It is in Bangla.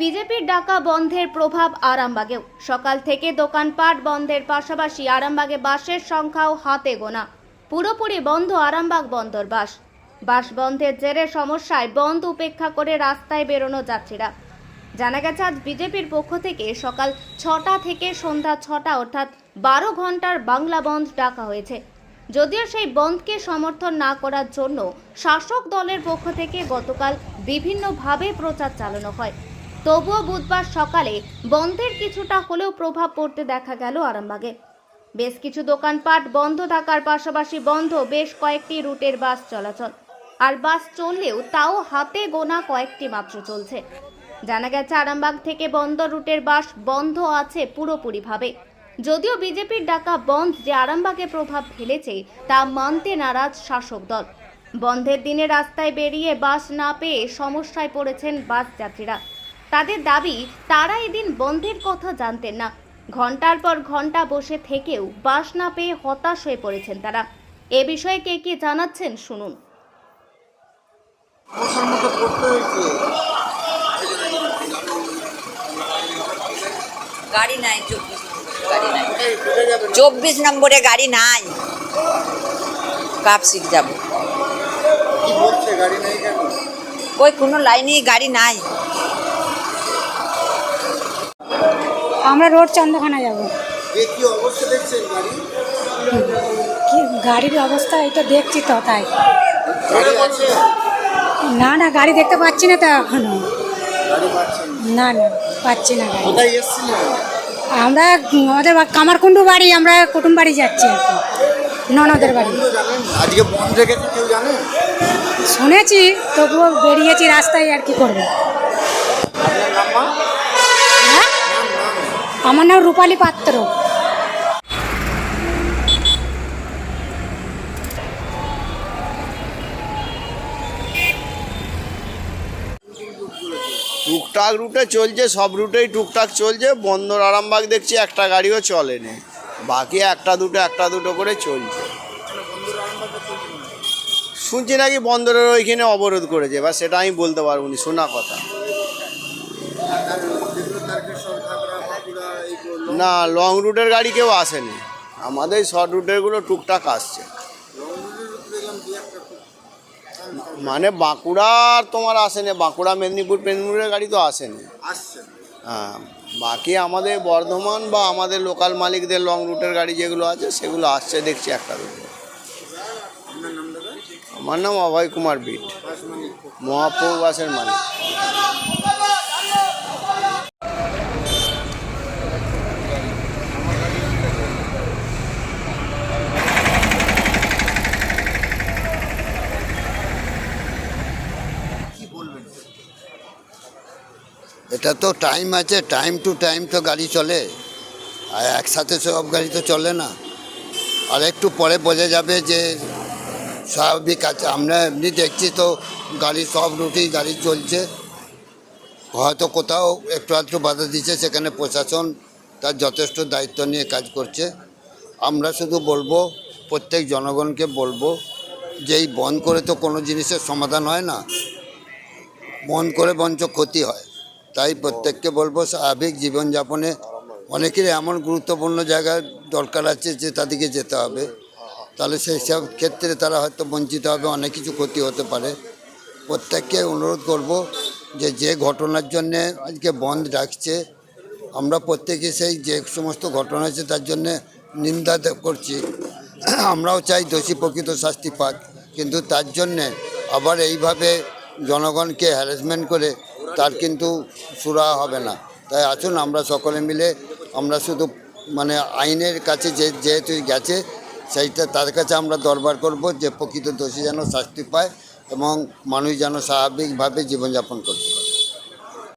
বিজেপির ডাকা বন্ধের প্রভাব আরামবাগেও। সকাল থেকে দোকানপাট বন্ধের পাশাপাশি আরামবাগে বাসের সংখ্যাও হাতে গোনা। পুরোপুরি বন্ধ আরামবাগ বন্দর বাস। বাস বন্ধের জেরে সমস্যায় বন্ধ উপেক্ষা করে রাস্তায় বেরোনো যাত্রীরা। জানা গেছে, আজ বিজেপির পক্ষ থেকে সকাল ছটা থেকে সন্ধ্যা ছটা অর্থাৎ বারো ঘণ্টার বাংলা বন্ধ ডাকা হয়েছে। যদিও সেই বন্ধকে সমর্থন না করার জন্য শাসক দলের পক্ষ থেকে গতকাল বিভিন্নভাবে প্রচার চালানো হয়। তবুও বুধবার সকালে বন্ধের কিছুটা হলেও প্রভাব পড়তে দেখা গেল আরামবাগে। বেশ কিছু দোকানপাট বন্ধ থাকার পাশাপাশি বন্ধ বেশ কয়েকটি রুটের বাস চলাচল। আর বাস চললেও তাও হাতে গোনা কয়েকটি মাত্র চলছে। জানা গেছে আরামবাগ থেকে বন্ধ রুটের বাস বন্ধ আছে পুরোপুরিভাবে। যদিও বিজেপির ডাকা বন্ধ যে আরামবাগে প্রভাব ফেলেছে, তা মানতে নারাজ শাসক দল। বন্ধের দিনে রাস্তায় বেরিয়ে বাস না পেয়ে সমস্যায় পড়েছেন বাস যাত্রীরা। তাদের দাবি তারা এদিন বন্ধের কথা জানতেন না। ঘণ্টার পর ঘণ্টা বসে থেকেও বাস না পেয়ে হতাশ হয়ে পড়েছেন তারা। এ বিষয়ে কে কি জানাচ্ছেন শুনুন। গাড়ি নাই চব্বিশ নম্বরে। গাড়ি নাই। কাপসিক যাব। কি বলছে গাড়ি নেই কেন? ওই কোনো লাইনেই গাড়ি নাই। আমরা রোড চন্দ্রখানা যাব। কি গাড়ির অবস্থা তো দেখছি তো তাই। না না গাড়ি দেখতে পাচ্ছি না তো এখনও। না। না পাচ্ছি না গাড়ি। আমরা আমাদের বা- কামারকুণ্ডু বাড়ি আমরা কুটুম বাড়ি যাচ্ছি আর কি। ননদের বাড়ি। আজকে বন্ধ রেখেছে কেউ জানে শুনেছি তবুও বেরিয়েছি রাস্তায় আর কি করব। আমার নাম রূপালী পাত্র। টুকটাক রুটে চলছে, সব রুটেই টুকটাক চলছে, বন্দর আরামবাগ দেখছি একটা গাড়িও চলেনি। বাকি একটা দুটো একটা দুটো করে চলছে। শুনছি নাকি বন্দরের ওইখানে অবরোধ করেছে, এবার সেটা আমি বলতে পারব না, শোনা কথা। না লং রুটের গাড়ি কেউ আসেনি। আমাদের শর্ট রুটেরগুলো টুকটাক আসছে। মানে বাঁকুড়ার তোমার আসেনি বাঁকুড়া মেদিনীপুর মেদিনীপুরের গাড়ি তো আসেনি। হ্যাঁ বাকি আমাদের বর্ধমান বা আমাদের লোকাল মালিকদের লং রুটের গাড়ি যেগুলো আছে সেগুলো আসছে দেখছি একটা দুটো। আমার নাম অভয় কুমার বিট। বাস মহাপৌর বাসের মালিক। এটা তো টাইম আছে টাইম টু টাইম তো গাড়ি চলে। আর একসাথে সব গাড়ি তো চলে না। আর একটু পরে বোঝা যাবে যে স্বাভাবিক আছে। আমরা এমনি দেখছি তো গাড়ি সব রুটেই গাড়ি চলছে। হয়তো কোথাও একটু আধটু বাধা দিচ্ছে, সেখানে প্রশাসন তার যথেষ্ট দায়িত্ব নিয়ে কাজ করছে। আমরা শুধু বলব, প্রত্যেক জনগণকে বলব যে এই বন্ধ করে তো কোনো জিনিসের সমাধান হয় না। বন্ধ করে বঞ্চ ক্ষতি হয়। তাই প্রত্যেককে বলব, স্বাভাবিক জীবনযাপনে অনেকেরই এমন গুরুত্বপূর্ণ জায়গায় দরকার আছে যে তাদেরকে যেতে হবে। তাহলে সেই সব ক্ষেত্রে তারা হয়তো বঞ্চিত হবে, অনেক কিছু ক্ষতি হতে পারে। প্রত্যেককে অনুরোধ করব যে যে ঘটনার জন্যে আজকে বন্ধ ডাকছে, আমরা প্রত্যেকে সেই যে সমস্ত ঘটনা হয়েছে তার জন্যে নিন্দা করছি। আমরাও চাই দোষী প্রকৃত শাস্তি পাক, কিন্তু তার জন্যে আবার এইভাবে জনগণকে হ্যারাসমেন্ট করে তার কিন্তু সুরা হবে না। তাই আসুন আমরা সকলে মিলে আমরা শুধু মানে আইনের কাছে যে যেহেতু গেছে, সেইটা তার কাছে আমরা দরবার করব যে প্রকৃত দোষী যেন শাস্তি পায় এবং মানুষ যেন স্বাভাবিকভাবে জীবনযাপন করতে